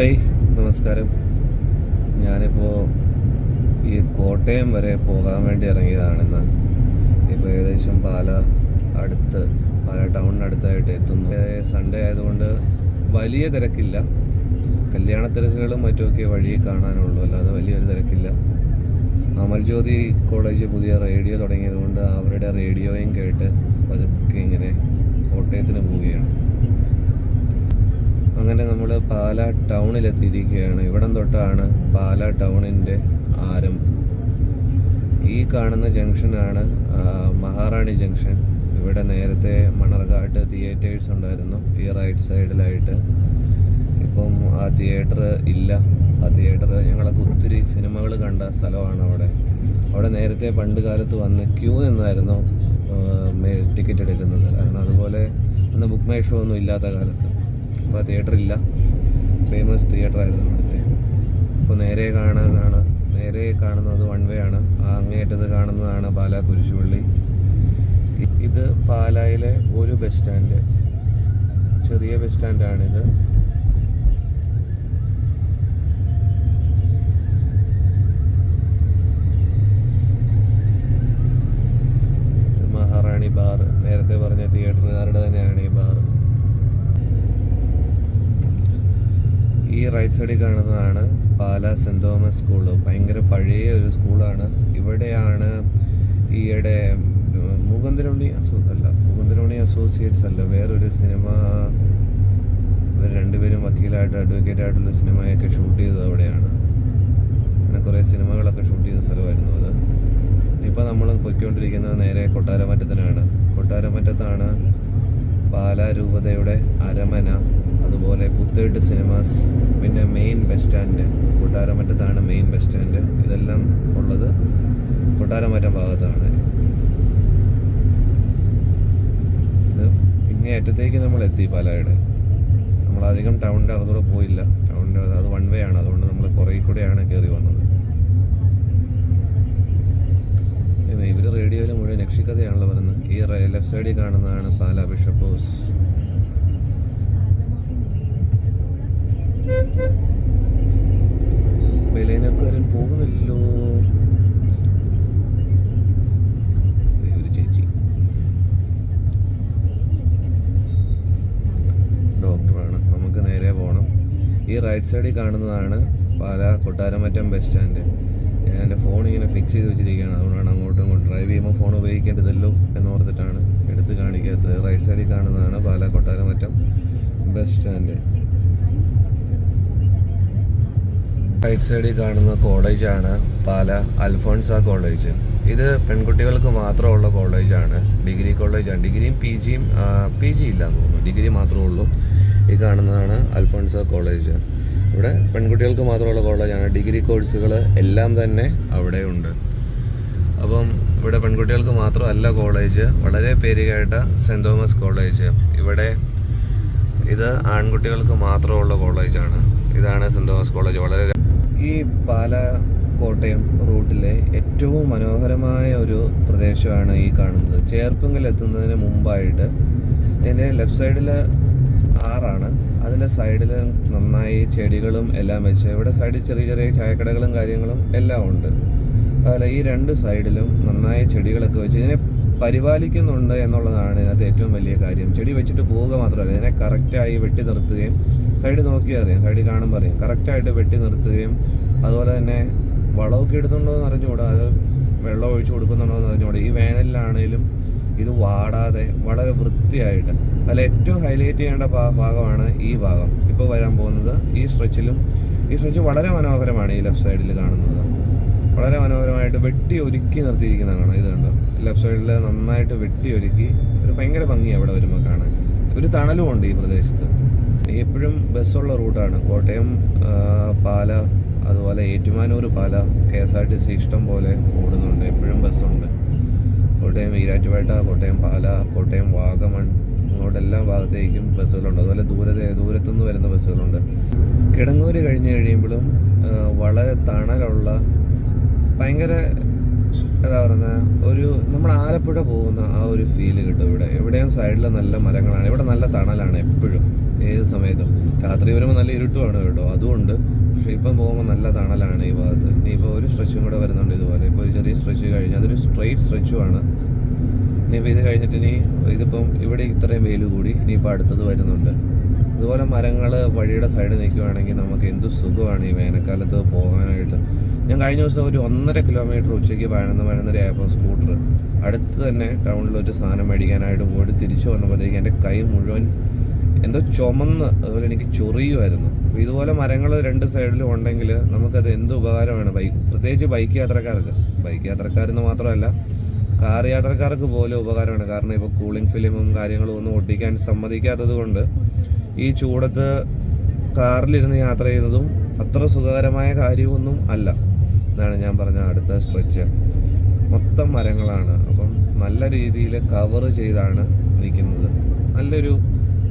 Hi നമസ്കാരം. ഞാനിപ്പോൾ ഈ കോട്ടയം വരെ പോകാൻ വേണ്ടി ഇറങ്ങിയതാണെന്ന്. ഇപ്പോൾ ഏകദേശം പാല അടുത്ത് പാല ടൗണിനടുത്തായിട്ട് എത്തുന്നു. സൺഡേ ആയതുകൊണ്ട് വലിയ തിരക്കില്ല. കല്യാണ തിരക്കുകളും മറ്റുമൊക്കെ വഴി കാണാനുള്ളൂ. അല്ലാതെ വലിയൊരു തിരക്കില്ല. അമൽജ്യോതി കോളേജ് പുതിയ റേഡിയോ തുടങ്ങിയതുകൊണ്ട് അവരുടെ റേഡിയോയും കേട്ട് പതുക്കെ ഇങ്ങനെ കോട്ടയത്തിന് പോവുകയാണ്. അങ്ങനെ നമ്മൾ പാല ടൗണിലെത്തിയിരിക്കുകയാണ്. ഇവിടം തൊട്ടാണ് പാല ടൗണിന്റെ ആരംഭം ഈ കാണുന്ന ജംഗ്ഷനാണ് മഹാറാണി ജംഗ്ഷൻ. ഇവിടെ നേരത്തെ മണർകാട്ട് തിയേറ്റേഴ്സ് ഉണ്ടായിരുന്നു ഈ റൈറ്റ് സൈഡിലായിട്ട്. ഇപ്പം ആ തിയേറ്റർ ഇല്ല. ആ തിയേറ്റർ ഞങ്ങളൊക്കെ ഒത്തിരി സിനിമകൾ കണ്ട സ്ഥലമാണ് അവിടെ. അവിടെ നേരത്തെ പണ്ട് കാലത്ത് വന്ന് ക്യൂ നിന്നായിരുന്നു ടിക്കറ്റ് എടുക്കുന്നത്. കാരണം അതുപോലെ അന്ന് ബുക്ക് മൈ ഷോ ഒന്നും ഇല്ലാത്ത കാലത്ത്. അപ്പോൾ തിയേറ്റർ ഇല്ല. ഫേമസ് തിയേറ്റർ ആയിരുന്നു അവിടുത്തെ. അപ്പോൾ നേരെ കാണാനാണ്. നേരെ കാണുന്നത് വൺ വേ ആണ്. ആ അങ്ങേയറ്റത്ത് കാണുന്നതാണ് പാല കുരിശുപള്ളി ഇത് പാലായിലെ ഒരു ബസ് സ്റ്റാൻഡ് ചെറിയ ബസ് സ്റ്റാൻഡാണിത് മഹാറാണി ബാർ. നേരത്തെ പറഞ്ഞ തിയേറ്ററുകാരുടെ തന്നെയാണ് ഈ ബാർ. ഈ റൈറ്റ് സൈഡിൽ കാണുന്നതാണ് പാല സെന്റ് തോമസ് സ്കൂൾ. ഭയങ്കര പഴയ ഒരു സ്കൂളാണ്. ഇവിടെയാണ് ഈയിടെ മുകുന്ദനുണ്ണി അസോ അല്ല മുകുന്ദനുണ്ണി അസോസിയേറ്റ്സ് അല്ല വേറൊരു സിനിമ ഇവർ രണ്ടുപേരും വക്കീലായിട്ട് അഡ്വക്കേറ്റ് ആയിട്ടുള്ള സിനിമയൊക്കെ ഷൂട്ട് ചെയ്തത് അവിടെയാണ്. അങ്ങനെ കുറേ സിനിമകളൊക്കെ ഷൂട്ട് ചെയ്ത സ്ഥലമായിരുന്നു അത്. ഇപ്പോൾ നമ്മൾ പൊയ്ക്കൊണ്ടിരിക്കുന്നത് നേരെ കൊട്ടാരമറ്റത്തിനാണ്. കൊട്ടാരമറ്റത്താണ് പാലാ രൂപതയുടെ അരമന. അതുപോലെ പുത്തേട്ട് സിനിമാസ് പിന്നെ മെയിൻ ബസ് സ്റ്റാൻഡ് കൊട്ടാരമറ്റത്താണ് മെയിൻ ബസ് സ്റ്റാൻഡ് ഇതെല്ലാം ഉള്ളത് കൊട്ടാരമറ്റം ഭാഗത്താണ്. ഇത് ഇങ്ങേ അറ്റത്തേക്ക് നമ്മൾ എത്തി പാലായുടെ. നമ്മളധികം ടൗണിന്റെ അകത്തൂടെ പോയില്ല. ടൗണിന്റെ അത് വൺ വേ ആണ്. അതുകൊണ്ട് നമ്മൾ കുറേ കൂടെയാണ് കയറി വന്നത്. ഇവർ റേഡിയോയിൽ മുഴുവൻ രക്ഷിക്കഥയാണല്ലോ പറയുന്നത്. ഈ ലെഫ്റ്റ് സൈഡിൽ കാണുന്നതാണ് പാലാ ബിഷപ്പ് ഹൗസ് ഈ റൈറ്റ് സൈഡിൽ കാണുന്നതാണ് പാല കൊട്ടാരമറ്റം ബസ് സ്റ്റാൻഡ് ഞാൻ എന്റെ ഫോൺ ഇങ്ങനെ ഫിക്സ് ചെയ്ത് വെച്ചിരിക്കുകയാണ്. അതുകൊണ്ടാണ് അങ്ങോട്ടും ഇങ്ങോട്ടും ഡ്രൈവ് ചെയ്യുമ്പോൾ ഫോൺ ഉപയോഗിക്കേണ്ടതല്ലോ എന്നോർത്തിട്ടാണ് എടുത്ത് കാണിക്കാത്തത്. റൈറ്റ് സൈഡിൽ കാണുന്നതാണ് Pala Kottaramattam bus stand right സൈഡിൽ കാണുന്ന കോളേജാണ് പാല അൽഫോൺസ കോളേജ് ഇത് പെൺകുട്ടികൾക്ക് മാത്രമുള്ള കോളേജാണ് ഡിഗ്രി കോളേജാണ് ഡിഗ്രിയും പി ജിയും പി ജി ഇല്ല എന്ന് തോന്നുന്നു. ഡിഗ്രി മാത്രമേ ഉള്ളൂ. ഈ കാണുന്നതാണ് അൽഫോൺസ കോളേജ്. ഇവിടെ പെൺകുട്ടികൾക്ക് മാത്രമുള്ള കോളേജാണ്. ഡിഗ്രി കോഴ്സുകൾ എല്ലാം തന്നെ അവിടെ ഉണ്ട്. അപ്പം ഇവിടെ പെൺകുട്ടികൾക്ക് മാത്രമല്ല കോളേജ്. വളരെ പേരുകേട്ട സെന്റ് തോമസ് കോളേജ്. ഇവിടെ ഇത് ആൺകുട്ടികൾക്ക് മാത്രമുള്ള കോളേജാണ്. ഇതാണ് സെന്റ് തോമസ് കോളേജ്. വളരെ ഈ പാല കോട്ടയം റൂട്ടിലെ ഏറ്റവും മനോഹരമായ ഒരു പ്രദേശമാണ് ഈ കാണുന്നത്. ചേർപ്പുങ്കൽ എത്തുന്നതിന് മുമ്പായിട്ട് എന്റെ ലെഫ്റ്റ് സൈഡിൽ ആറാണ്. അതിന്റെ സൈഡിൽ നന്നായി ചെടികളും എല്ലാം വെച്ച് ഇവിടെ സൈഡിൽ ചെറിയ ചെറിയ ചായക്കടകളും കാര്യങ്ങളും എല്ലാം ഉണ്ട്. അതുപോലെ ഈ രണ്ട് സൈഡിലും നന്നായി ചെടികളൊക്കെ വെച്ച് ഇതിനെ പരിപാലിക്കുന്നുണ്ട് എന്നുള്ളതാണ് ഇതിനകത്ത് ഏറ്റവും വലിയ കാര്യം. ചെടി വെച്ചിട്ട് പോവുക മാത്രമല്ല ഇതിനെ കറക്റ്റായി വെട്ടി നിർത്തുകയും സൈഡിൽ നോക്കിയാൽ അറിയാം സൈഡിൽ കാണുമ്പോൾ അറിയാം. കറക്റ്റായിട്ട് വെട്ടി നിർത്തുകയും അതുപോലെ തന്നെ വളമൊക്കെ ഇടുന്നുണ്ടോ എന്ന് അറിഞ്ഞുകൂടാ. അത് വെള്ളം ഒഴിച്ചു കൊടുക്കുന്നുണ്ടോ എന്ന് അറിഞ്ഞുകൂടാ. ഈ വേനലിലാണേലും ഇത് വാടാതെ വളരെ വൃത്തിയായിട്ട് അതിൽ ഏറ്റവും ഹൈലൈറ്റ് ചെയ്യേണ്ട ഭാഗമാണ് ഈ ഭാഗം. ഇപ്പോൾ വരാൻ പോകുന്നത് ഈ സ്ട്രെച്ചിലും ഈ സ്ട്രെച്ച് വളരെ മനോഹരമാണ് ഈ ലെഫ്റ്റ് സൈഡിൽ കാണുന്നത്. വളരെ മനോഹരമായിട്ട് വെട്ടി ഒരുക്കി നിർത്തിയിരിക്കുന്ന ഇത് കണ്ടോ? ലെഫ്റ്റ് സൈഡിൽ നന്നായിട്ട് വെട്ടി ഒരുക്കി ഒരു ഭയങ്കര ഭംഗിയാണ് അവിടെ വരുമ്പോൾ കാണാൻ. ഒരു തണലും ഉണ്ട് ഈ പ്രദേശത്ത്. എപ്പോഴും ബസ്സുള്ള റൂട്ടാണ് കോട്ടയം പാല അതുപോലെ Ettumanoor Pala K S R T C ഇഷ്ടം പോലെ ഓടുന്നുണ്ട്. എപ്പോഴും ബസ്സുണ്ട് കോട്ടയം ഈരാറ്റുപേട്ട കോട്ടയം പാല കോട്ടയം വാഗമൺ ഇങ്ങോട്ടെല്ലാം ഭാഗത്തേക്കും ബസ്സുകളുണ്ട്. അതുപോലെ ദൂരത്തെ ദൂരത്തുനിന്ന് വരുന്ന ബസ്സുകളുണ്ട്. കിടങ്ങൂര് കഴിഞ്ഞ് കഴിയുമ്പോഴും വളരെ തണലുള്ള ഭയങ്കര എന്താ പറയുന്നത് ഒരു നമ്മൾ ആലപ്പുഴ പോകുന്ന ആ ഒരു ഫീൽ കിട്ടും ഇവിടെ. എവിടെയും സൈഡിൽ നല്ല മരങ്ങളാണ്. ഇവിടെ നല്ല തണലാണ് എപ്പോഴും ഏത് സമയത്തും. രാത്രി വരുമ്പോൾ നല്ല ഇരുട്ടുമാണ് കേട്ടോ. അതുകൊണ്ട് പക്ഷേ ഇപ്പം പോകുമ്പോൾ നല്ല തണലാണ് ഈ ഭാഗത്ത്. ഇനിയിപ്പോൾ ഒരു സ്ട്രെച്ചും കൂടെ വരുന്നുണ്ട് ഇതുപോലെ. ഇപ്പോൾ ഒരു ചെറിയ സ്ട്രെച്ച് കഴിഞ്ഞ് അതൊരു സ്ട്രെയിറ്റ് സ്ട്രെച്ചുമാണ് ഇനിയിപ്പോൾ ഇത് കഴിഞ്ഞിട്ട് ഇനി ഇതിപ്പം ഇവിടെ ഇത്രയും വെയിൽ കൂടി ഇനിയിപ്പോൾ അടുത്തത് വരുന്നുണ്ട്. അതുപോലെ മരങ്ങൾ വഴിയുടെ സൈഡിൽ നിൽക്കുവാണെങ്കിൽ നമുക്ക് എന്ത് സുഖമാണ് ഈ വേനൽക്കാലത്ത് പോകാനായിട്ട്. ഞാൻ കഴിഞ്ഞ ദിവസം ഒരു ഒന്നര കിലോമീറ്റർ ഉച്ചയ്ക്ക് പതിനൊന്ന് പതിനൊന്നര ആയപ്പോൾ സ്കൂട്ടർ അടുത്ത് തന്നെ ടൗണിൽ ഒരു സാധനം മേടിക്കാനായിട്ട് പോയിട്ട് തിരിച്ചു വന്നപ്പോഴത്തേക്ക് എന്റെ കൈ മുഴുവൻ എന്തോ ചുമന്ന് അതുപോലെ എനിക്ക് ചൊറിയുമായിരുന്നു അപ്പോൾ ഇതുപോലെ മരങ്ങൾ രണ്ട് സൈഡിലും ഉണ്ടെങ്കിൽ നമുക്കത് എന്ത് ഉപകാരമാണ്? ബൈക്ക് പ്രത്യേകിച്ച് ബൈക്ക് യാത്രക്കാർക്ക്. ബൈക്ക് യാത്രക്കാരെന്ന് മാത്രമല്ല കാർ യാത്രക്കാർക്ക് പോലും ഉപകാരമാണ്. കാരണം ഇപ്പോൾ കൂളിംഗ് ഫിലിമും കാര്യങ്ങളും ഒന്നും ഒട്ടിക്കാൻ സമ്മതിക്കാത്തത് കൊണ്ട് ഈ ചൂടത്ത് കാറിലിരുന്ന് യാത്ര ചെയ്യുന്നതും അത്ര സുഖകരമായ കാര്യമൊന്നും അല്ല. എന്നാണ് ഞാൻ പറഞ്ഞ അടുത്ത സ്ട്രെച്ച് മൊത്തം മരങ്ങളാണ്. അപ്പം നല്ല രീതിയിൽ കവർ ചെയ്താണ് നിൽക്കുന്നത്. നല്ലൊരു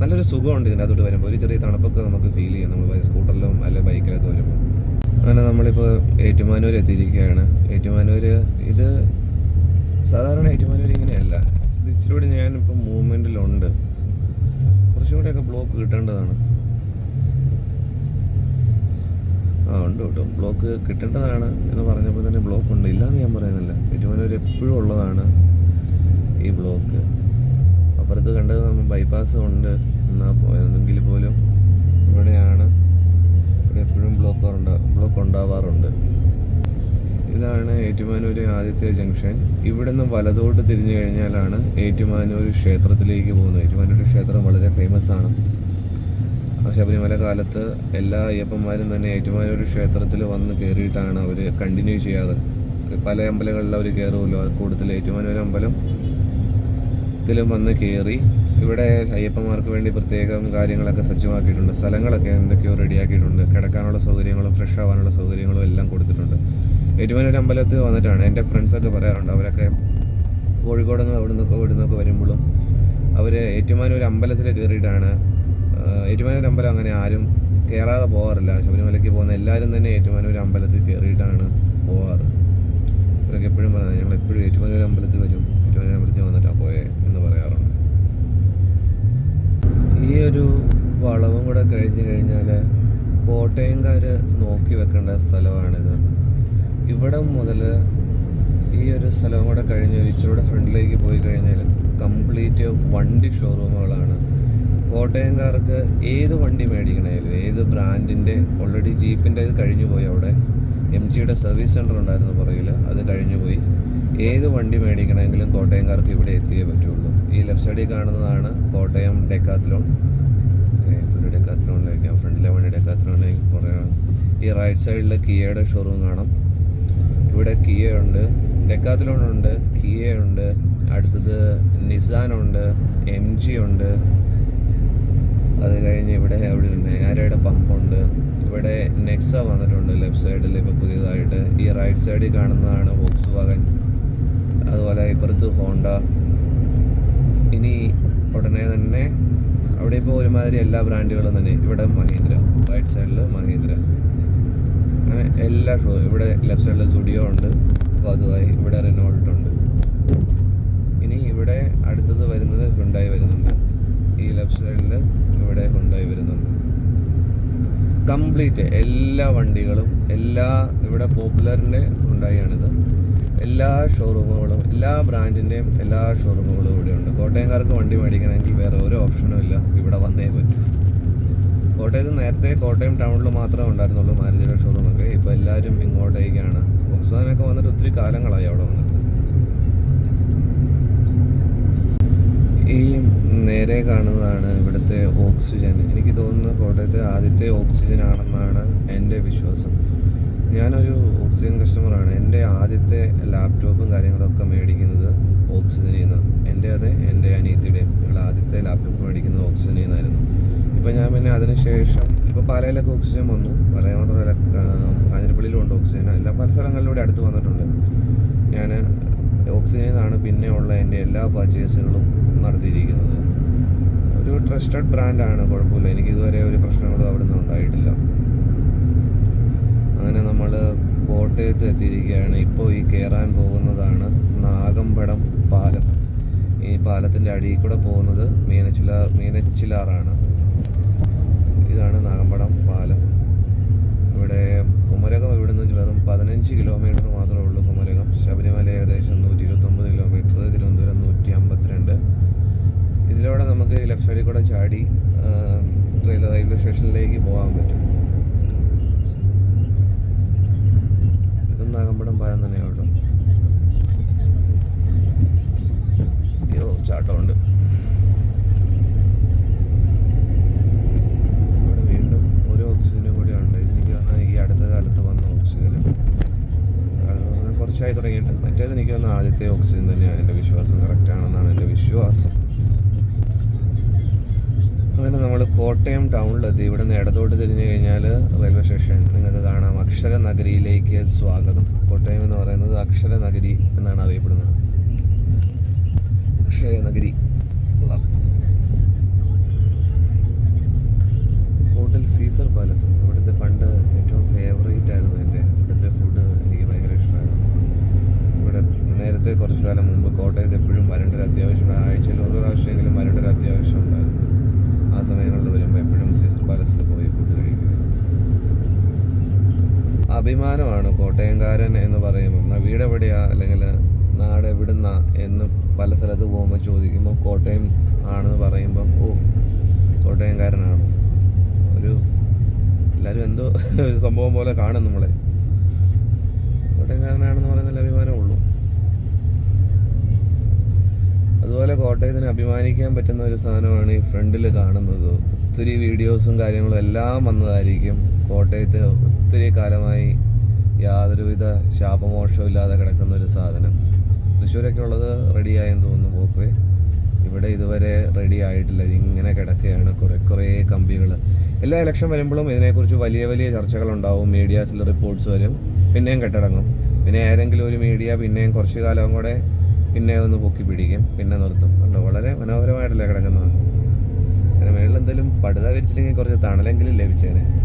നല്ലൊരു സുഖമുണ്ട് ഇതിനകത്തോട്ട് വരുമ്പോൾ. ഒരു ചെറിയ തണുപ്പൊക്കെ നമുക്ക് ഫീൽ ചെയ്യും. നമ്മൾ സ്കൂട്ടറിലും അല്ലെ ബൈക്കിലൊക്കെ വരുമ്പോൾ. അങ്ങനെ നമ്മളിപ്പോൾ ഏറ്റുമാനൂർ എത്തിയിരിക്കുകയാണ്. ഏറ്റുമാനൂർ ഇത് സാധാരണ ഏറ്റുമാനൂർ ഇങ്ങനെയല്ല. ഇത് ഇച്ചിരി കൂടി ഞാനിപ്പോൾ മൂവ്മെന്റിലുണ്ട് കുറച്ചും കൂടെയൊക്കെ ബ്ലോക്ക് കിട്ടേണ്ടതാണ്. ആ ഉണ്ട് കേട്ടോ. ബ്ലോക്ക് കിട്ടേണ്ടതാണ് എന്ന് പറഞ്ഞപ്പോൾ തന്നെ ബ്ലോക്ക് ഉണ്ട്. ഇല്ലയെന്ന് ഞാൻ പറയുന്നില്ല. ഏറ്റുമാനൂർ എപ്പോഴും ഉള്ളതാണ് ഈ ബ്ലോക്ക് അപ്പുറത്ത് കണ്ടത് നമ്മൾ ബൈപ്പാസ് ഉണ്ട്. എന്നാൽ പോയെങ്കിൽ പോലും ഇവിടെയാണ്. ഇവിടെ എപ്പോഴും ബ്ലോക്ക് ബ്ലോക്ക് ഉണ്ടാവാറുണ്ട്. ഇതാണ് ഏറ്റുമാനൂർ ആദ്യത്തെ ജംഗ്ഷൻ. ഇവിടെ നിന്ന് വലതോട്ട് തിരിഞ്ഞു കഴിഞ്ഞാലാണ് ഏറ്റുമാനൂർ ക്ഷേത്രത്തിലേക്ക് പോകുന്നത്. ഏറ്റുമാനൂർ ക്ഷേത്രം വളരെ ഫേമസ് ആണ് ശബരിമല കാലത്ത് എല്ലാ അയ്യപ്പന്മാരും തന്നെ ഏറ്റുമാനൂർ ക്ഷേത്രത്തിൽ വന്ന് കയറിയിട്ടാണ് അവർ കണ്ടിന്യൂ ചെയ്യാറ്. പല അമ്പലങ്ങളിൽ അവർ കയറുമല്ലോ. കൂടുതൽ ഏറ്റുമാനൂർ അമ്പലം ഇതിലും വന്ന് കയറി ഇവിടെ അയ്യപ്പന്മാർക്ക് വേണ്ടി പ്രത്യേകം കാര്യങ്ങളൊക്കെ സജ്ജമാക്കിയിട്ടുണ്ട്. സ്ഥലങ്ങളൊക്കെ എന്തൊക്കെയോ റെഡിയാക്കിയിട്ടുണ്ട് കിടക്കാനുള്ള സൗകര്യങ്ങളും ഫ്രഷ് ആവാനുള്ള സൗകര്യങ്ങളും എല്ലാം കൊടുത്തിട്ടുണ്ട്. ഏറ്റുമാനൂർ അമ്പലത്തിൽ വന്നിട്ടാണ് എന്റെ ഫ്രണ്ട്സൊക്കെ പറയാറുണ്ട്. അവരൊക്കെ കോഴിക്കോട് നിന്ന് അവിടെ നിന്നൊക്കെ ഇവിടെ നിന്നൊക്കെ വരുമ്പോഴും അവർ ഏറ്റുമാനൂർ അമ്പലത്തിൽ കയറിയിട്ടാണ്. ഏറ്റുമാനൂർ അമ്പലം അങ്ങനെ ആരും കയറാതെ പോകാറില്ല. ശബരിമലയ്ക്ക് പോകുന്ന എല്ലാവരും തന്നെ ഏറ്റുമാനൂർ അമ്പലത്തിൽ കയറിയിട്ടാണ് പോകാറ്. ഇവരൊക്കെ എപ്പോഴും പറയുന്നത് ഞങ്ങൾ എപ്പോഴും ഏറ്റുമാനൂർ അമ്പലത്തിൽ വരും. ഏറ്റുമാനൂർ അമ്പലത്തിൽ വന്നിട്ടാണ് പോയേ എന്ന് പറയാറുണ്ട്. ഈ ഒരു വളവും കൂടെ കഴിഞ്ഞ് കഴിഞ്ഞാൽ കോട്ടയംകാർ നോക്കി വെക്കേണ്ട സ്ഥലമാണിത്. ഇവിടെ മുതൽ ഈ ഒരു സ്ഥലം കൂടെ കഴിഞ്ഞ് ഇച്ചിരിയുടെ ഫ്രണ്ടിലേക്ക് പോയി കഴിഞ്ഞാൽ കംപ്ലീറ്റ് വണ്ടി ഷോറൂമുകളാണ്. കോട്ടയംകാർക്ക് ഏത് വണ്ടി മേടിക്കണേലും ഏത് ബ്രാൻഡിന്റെ ഓൾറെഡി ജീപ്പിന്റെ ഇത് കഴിഞ്ഞു പോയി അവിടെ. എം ജിയുടെ സർവീസ് സെന്റർ ഉണ്ടായിരുന്നു പുറകിൽ അത് കഴിഞ്ഞു പോയി. ഏത് വണ്ടി മേടിക്കണമെങ്കിലും കോട്ടയംകാർക്ക് ഇവിടെ എത്തിയേ പറ്റുള്ളൂ. ഈ ലെഫ്റ്റ് സൈഡിൽ കാണുന്നതാണ് കോട്ടയം ഡെക്കാത്തിലോൺ ഫ്രണ്ട് പുള്ളി ഡെക്കാത്തിലോണിലേക്കാം ഫ്രണ്ടിലെ വണ്ടി ഡെക്കാത്തിലോണിലേക്ക് കുറേ ഈ റൈറ്റ് സൈഡിൽ കിയയുടെ ഷോറൂം കാണാം. ഇവിടെ കിയ ഉണ്ട് ഡെക്കാത്തിലോൺ ഉണ്ട് കിയ ഉണ്ട് അടുത്തത് നിസാൻ ഉണ്ട് എം ജി ഉണ്ട് അത് കഴിഞ്ഞ് ഇവിടെ അവിടെ നെയ്യാരയുടെ പമ്പുണ്ട്. ഇവിടെ നെക്സ വന്നിട്ടുണ്ട് ലെഫ്റ്റ് സൈഡിൽ ഇപ്പോൾ പുതിയതായിട്ട്. ഈ റൈറ്റ് സൈഡിൽ കാണുന്നതാണ് വോക്സ് വാഗൻ അതുപോലെ ഇപ്പുറത്ത് ഹോണ്ട. ഇനി ഉടനെ തന്നെ അവിടെ ഇപ്പോൾ ഒരുമാതിരി എല്ലാ ബ്രാൻഡുകളും തന്നെ. ഇവിടെ മഹീന്ദ്ര. റൈറ്റ് സൈഡിൽ മഹീന്ദ്ര. എല്ലാ ഷോ ഇവിടെ ലെഫ്റ്റ് സൈഡിൽ സ്റ്റുഡിയോ ഉണ്ട്. അപ്പോൾ അതുമായി ഇവിടെ റെനോൾട്ട് ഉണ്ട്. ഇനി ഇവിടെ അടുത്തത് വരുന്നത് ഹുണ്ടായി വരുന്നുണ്ട്. ഈ ലെഫ്റ്റ് സൈഡിൽ ഇവിടെ ഹുണ്ടായി വരുന്നുണ്ട്. കംപ്ലീറ്റ് എല്ലാ വണ്ടികളും എല്ലാ ഇവിടെ പോപ്പുലറിന്റെ ഹുണ്ടായിയാണിത് എല്ലാ ഷോറൂമുകളും എല്ലാ ബ്രാൻഡിന്റെയും എല്ലാ ഷോറൂമുകളും ഇവിടെ ഉണ്ട് കോട്ടയംകാർക്ക് വണ്ടി മേടിക്കണമെങ്കിൽ വേറെ ഒരു ഓപ്ഷനും ഇല്ല. ഇവിടെ വന്നേ പറ്റൂ. കോട്ടയത്ത് നേരത്തെ കോട്ടയം ടൗണിൽ മാത്രമേ ഉണ്ടായിരുന്നുള്ളൂ മാരുതിയുടെ ഷോറൂമൊക്കെ ഇപ്പോൾ എല്ലാവരും ഇങ്ങോട്ടേക്കാണ്. വോക്സ്വാഗനൊക്കെ വന്നിട്ട് ഒത്തിരി കാലങ്ങളായി അവിടെ വന്നിട്ട്. ഈ നേരെ കാണുന്നതാണ് ഇവിടുത്തെ ഓക്സിജൻ എനിക്ക് തോന്നുന്നു കോട്ടയത്തെ ആദ്യത്തെ ഓക്സിജൻ ആണെന്നാണ് എന്റെ വിശ്വാസം. ഞാനൊരു ഓക്സിജൻ കസ്റ്റമറാണ് എന്റെ ആദ്യത്തെ ലാപ്ടോപ്പും കാര്യങ്ങളൊക്കെ മേടിക്കുന്നത് ഓക്സിജനിൽ നിന്നാണ് എന്റെ അതെ എന്റെ അനിയത്തിയുടെയും ഞങ്ങൾ ആദ്യത്തെ ലാപ്ടോപ്പ് മേടിക്കുന്നത് ഓക്സിജനിൽ നിന്നായിരുന്നു. ഇപ്പം ഞാൻ പിന്നെ അതിനുശേഷം ഇപ്പോൾ പാലയിലൊക്കെ ഓക്സിജൻ വന്നു. പാലയിൽ മാത്രമല്ല കാഞ്ഞിരപ്പള്ളിയിലും ഉണ്ട് ഓക്സിജൻ എല്ലാ പല സ്ഥലങ്ങളിലൂടെ അടുത്ത് വന്നിട്ടുണ്ട്. ഞാൻ ഓക്സിജനിൽ നിന്നാണ് പിന്നെ ഉള്ള എന്റെ എല്ലാ പർച്ചേസുകളും നടത്തിയിരിക്കുന്നത്. ഒരു ട്രസ്റ്റഡ് ബ്രാൻഡാണ് കുഴപ്പമില്ല. എനിക്ക് ഇതുവരെ ഒരു പ്രശ്നങ്ങളും അവിടെ നിന്ന് ഉണ്ടായിട്ടില്ല. അങ്ങനെ നമ്മൾ കോട്ടയത്ത് എത്തിയിരിക്കുകയാണ്. ഇപ്പോൾ ഈ കയറാൻ പോകുന്നതാണ് നാഗമ്പടം പാലം. ഈ പാലത്തിന്റെ അടിയിൽ കൂടെ പോകുന്നത് മീനച്ചിലാർ മീനച്ചിലാറാണ്. ഇതാണ് നാഗമ്പടം പാലം. ഇവിടെ കുമരകം ഇവിടെ നിന്ന് വെറും പതിനഞ്ച് കിലോമീറ്റർ മാത്രമേ ഉള്ളൂ കുമരകം ശബരിമല ഏകദേശം നൂറ്റി ഇരുപത്തൊമ്പത് കിലോമീറ്റർ തിരുവനന്തപുരം നൂറ്റി അമ്പത്തിരണ്ട് ഇതിലൂടെ നമുക്ക് ഈ ലെഫ്റ്റ് സൈഡിൽ കൂടെ ചാടി ആ, റെയിൽവേ റെയിൽവേ സ്റ്റേഷനിലേക്ക് പോകാൻ പറ്റും ഇതും നാഗമ്പടം പാലം തന്നെയാണ് കേട്ടോ അയ്യോ ചാട്ടമുണ്ട് ഇവിടെ വീണ്ടും ഒരു ഓക്സിജനും കൂടി ഉണ്ട് ഇത് എനിക്ക് തോന്നുന്നു ഈ അടുത്ത കാലത്ത് വന്ന ഓക്സിജൻ അത് കുറച്ചായി തുടങ്ങിയിട്ട്. മറ്റേത് എനിക്ക് തോന്നുന്നു ആദ്യത്തെ ഓക്സിജൻ തന്നെയാണ്. എന്റെ വിശ്വാസം കറക്റ്റ് ആണെന്നാണ് എന്റെ വിശ്വാസം. അങ്ങനെ നമ്മൾ കോട്ടയം ടൗണിലെത്തി. ഇവിടെ നിന്ന് ഇടത്തോട്ട് തിരിഞ്ഞു കഴിഞ്ഞാൽ റെയിൽവേ സ്റ്റേഷൻ നിങ്ങൾക്ക് കാണാം അക്ഷര നഗരിയിലേക്ക് സ്വാഗതം. കോട്ടയം എന്ന് പറയുന്നത് അക്ഷര നഗരി എന്നാണ് അറിയപ്പെടുന്നത് അക്ഷയ നഗരി കൊള്ളാം. ഹോട്ടൽ സീസർ പാലസ് ഇവിടുത്തെ പണ്ട് ഏറ്റവും ഫേവറേറ്റ് ആയിരുന്നു എന്റെ ഇവിടുത്തെ ഫുഡ് എനിക്ക് ഭയങ്കര ഇഷ്ടമായിരുന്നു ഇവിടെ നേരത്തെ കുറച്ചു കാലം മുമ്പ് കോട്ടയത്ത് എപ്പോഴും വരേണ്ട ഒരു അത്യാവശ്യം ആഴ്ചയിൽ ഒരു പ്രാവശ്യമെങ്കിലും വരേണ്ട ഒരു അത്യാവശ്യം ഉണ്ടായിരുന്നു ആ സമയങ്ങളിൽ വരുമ്പോൾ എപ്പോഴും സീസർ പാലസിൽ പോയി ഫുഡ് കഴിക്കുക അഭിമാനമാണ് കോട്ടയംകാരൻ എന്ന് പറയുമ്പോൾ. വീട് എവിടെയാ അല്ലെങ്കിൽ നാട് എവിടുന്ന എന്ന് പല സ്ഥലത്ത് പോകുമ്പോൾ ചോദിക്കുമ്പോൾ കോട്ടയം ആണെന്ന് പറയുമ്പം ഓ കോട്ടയംകാരനാണ്. ഒരു എല്ലാവരും എന്തോ സംഭവം പോലെ കാണും നമ്മളെ. കോട്ടയംകാരനാണെന്ന് പറയുന്നതിൽ അഭിമാനമുള്ളൂ അതുപോലെ കോട്ടയത്തിന് അഭിമാനിക്കാൻ പറ്റുന്ന ഒരു സാധനമാണ് ഈ ഫ്രണ്ടിൽ കാണുന്നത്. ഒത്തിരി വീഡിയോസും കാര്യങ്ങളും എല്ലാം വന്നതായിരിക്കും. കോട്ടയത്ത് ഒത്തിരി കാലമായി യാതൊരുവിധ ശാപമോഷവും ഇല്ലാതെ കിടക്കുന്ന ഒരു സാധനം. തൃശ്ശൂരൊക്കെ ഉള്ളത് റെഡിയായെന്ന് തോന്നുന്നു പോക്ക് ഇവിടെ ഇതുവരെ റെഡി ആയിട്ടില്ല. ഇങ്ങനെ കിടക്കുകയാണ് കുറേ കുറേ കമ്പികൾ എല്ലാ ഇലക്ഷൻ വരുമ്പോഴും ഇതിനെക്കുറിച്ച് വലിയ വലിയ ചർച്ചകളുണ്ടാവും. മീഡിയാസിൽ റിപ്പോർട്ട്സ് വരും. പിന്നെയും കെട്ടടങ്ങും. പിന്നെ ഏതെങ്കിലും ഒരു മീഡിയ പിന്നെയും കുറച്ച് കാലം കൂടെ പിന്നെ ഒന്ന് പൊക്കി പിടിക്കും. പിന്നെ നിർത്തും. കണ്ടോ? വളരെ മനോഹരമായിട്ടല്ലേ കിടക്കുന്നത് അങ്ങനെ മേളിൽ എന്തെങ്കിലും പടുത വിരിച്ചില്ലെങ്കിൽ കുറച്ച് തണലെങ്കിലും ലഭിച്ചേനെ.